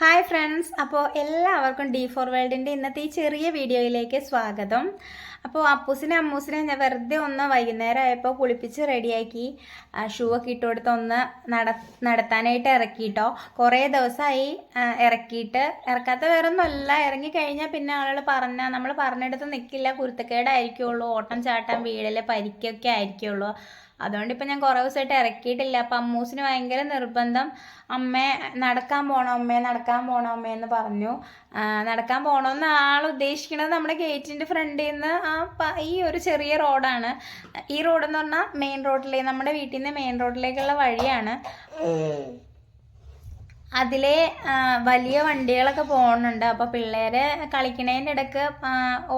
Hi friends അപ്പോൾ എല്ലാവർക്കും D four വേൾഡിന്റെ ഇന്നത്തെ ഈ ചെറിയ വീഡിയോയിലേക്ക് സ്വാഗതം. അപ്പോൾ അപ്പൂസിനെ അമ്മൂസിനെ ഞാൻ വെറുതെ ഒന്ന് വൈകുന്നേരം ആയപ്പോൾ കുളിപ്പിച്ച് റെഡിയാക്കി ഷൂ ഒക്കെ ഇട്ട് കൊടുത്ത് ഒന്ന് നട നടത്താനായിട്ട് ഇറക്കിയിട്ടോ കുറേ ദിവസമായി ഇറക്കിയിട്ട്. ഇറക്കാത്ത വേറെ ഒന്നുമല്ല ഇറങ്ങി കഴിഞ്ഞാൽ പിന്നെ ആളുകൾ പറഞ്ഞാൽ നമ്മൾ പറഞ്ഞെടുത്ത് നിൽക്കില്ല കുരുത്തക്കേടായിരിക്കുള്ളൂ ഓട്ടം ചാട്ടം വീഴൽ പരിക്കൊക്കെ ആയിരിക്കുള്ളൂ. അതുകൊണ്ട് ഇപ്പം ഞാൻ കുറേ ദിവസമായിട്ട് ഇറക്കിയിട്ടില്ല. അപ്പം അമ്മൂസിന് ഭയങ്കര നിർബന്ധം. അമ്മേ നടക്കാൻ പോകണം അമ്മേ നടക്കാൻ പോണോ അമ്മേ എന്ന് പറഞ്ഞു നടക്കാൻ പോകണമെന്ന് ആൾ ഉദ്ദേശിക്കുന്നത് നമ്മുടെ ഗേറ്റിന്റെ ഫ്രണ്ടിൽ നിന്ന് ആ ഈ ഒരു ചെറിയ റോഡാണ്. ഈ റോഡെന്ന് പറഞ്ഞാൽ മെയിൻ റോഡിലേ നമ്മുടെ വീട്ടിൽ നിന്ന് മെയിൻ റോഡിലേക്കുള്ള വഴിയാണ്. അതിലെ വലിയ വണ്ടികളൊക്കെ പോകുന്നുണ്ട് അപ്പോൾ പിള്ളേര് കളിക്കണേന്റെ ഇടയ്ക്ക്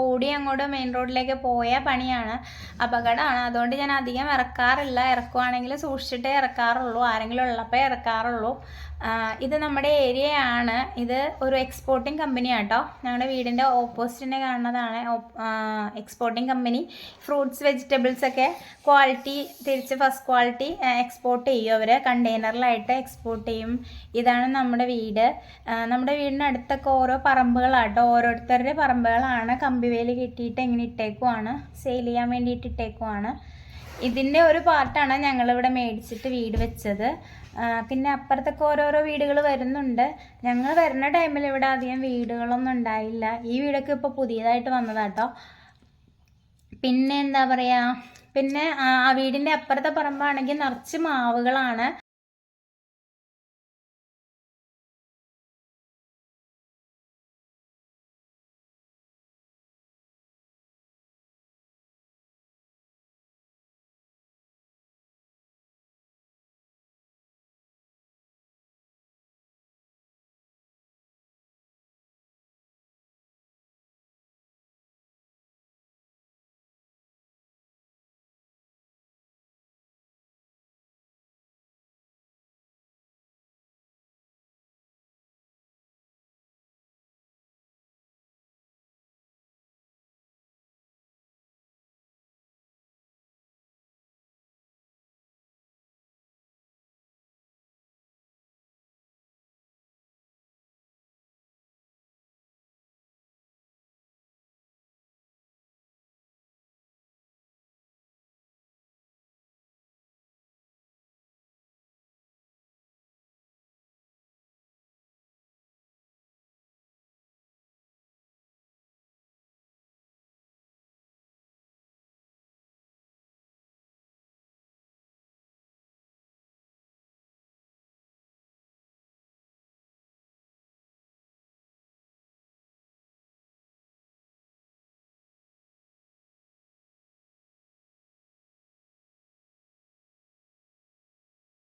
ഓടി അങ്ങോട്ട് മെയിൻ റോഡിലേക്ക് പോയ പണിയാണ് അപകടമാണ്. അതുകൊണ്ട് ഞാൻ അധികം ഇറക്കാറില്ല. ഇറക്കുവാണെങ്കിൽ സൂക്ഷിച്ചിട്ടേ ഇറക്കാറുള്ളൂ. ആരെങ്കിലും ഉള്ളപ്പോൾ ഇറക്കാറുള്ളൂ. ഇത് നമ്മുടെ ഏരിയയാണ്. ഇത് ഒരു എക്സ്പോർട്ടിംഗ് കമ്പനിയാണ് കേട്ടോ ഞങ്ങളുടെ വീടിന്റെ ഓപ്പോസിറ്റിനെ കാണുന്നതാണ്. എക്സ്പോർട്ടിംഗ് കമ്പനി ഫ്രൂട്ട്സ് വെജിറ്റബിൾസ് ഒക്കെ ക്വാളിറ്റി തിരിച്ച് ഫസ്റ്റ് ക്വാളിറ്റി എക്സ്പോർട്ട് ചെയ്യും അവർ കണ്ടെയ്നറിലായിട്ട് എക്സ്പോർട്ട് ചെയ്യും. ഇതാണ് നമ്മുടെ വീട്. നമ്മുടെ വീടിന് അടുത്തൊക്കെ ഓരോ പറമ്പുകളാട്ടോ. ഓരോരുത്തരുടെ പറമ്പുകളാണ്. കമ്പിവേലി കെട്ടിയിട്ട് ഇങ്ങനെ ഇട്ടേക്കുവാണ്. സെയിൽ ചെയ്യാൻ വേണ്ടിയിട്ട് ഇട്ടേക്കുവാണ്. ഇതിന്റെ ഒരു പാർട്ടാണ് ഞങ്ങളിവിടെ മേടിച്ചിട്ട് വീട് വെച്ചത്. പിന്നെ അപ്പുറത്തൊക്കെ ഓരോരോ വീടുകൾ വരുന്നുണ്ട്. ഞങ്ങൾ വരുന്ന ടൈമിൽ ഇവിടെ അധികം വീടുകളൊന്നും ഉണ്ടായില്ല. ഈ വീടൊക്കെ ഇപ്പോൾ പുതിയതായിട്ട് വന്നതാട്ടോ. പിന്നെ എന്താ പറയുക പിന്നെ ആ വീടിന്റെ അപ്പുറത്തെ പറമ്പാണെങ്കിൽ നിറച്ച് മാവുകളാണ്.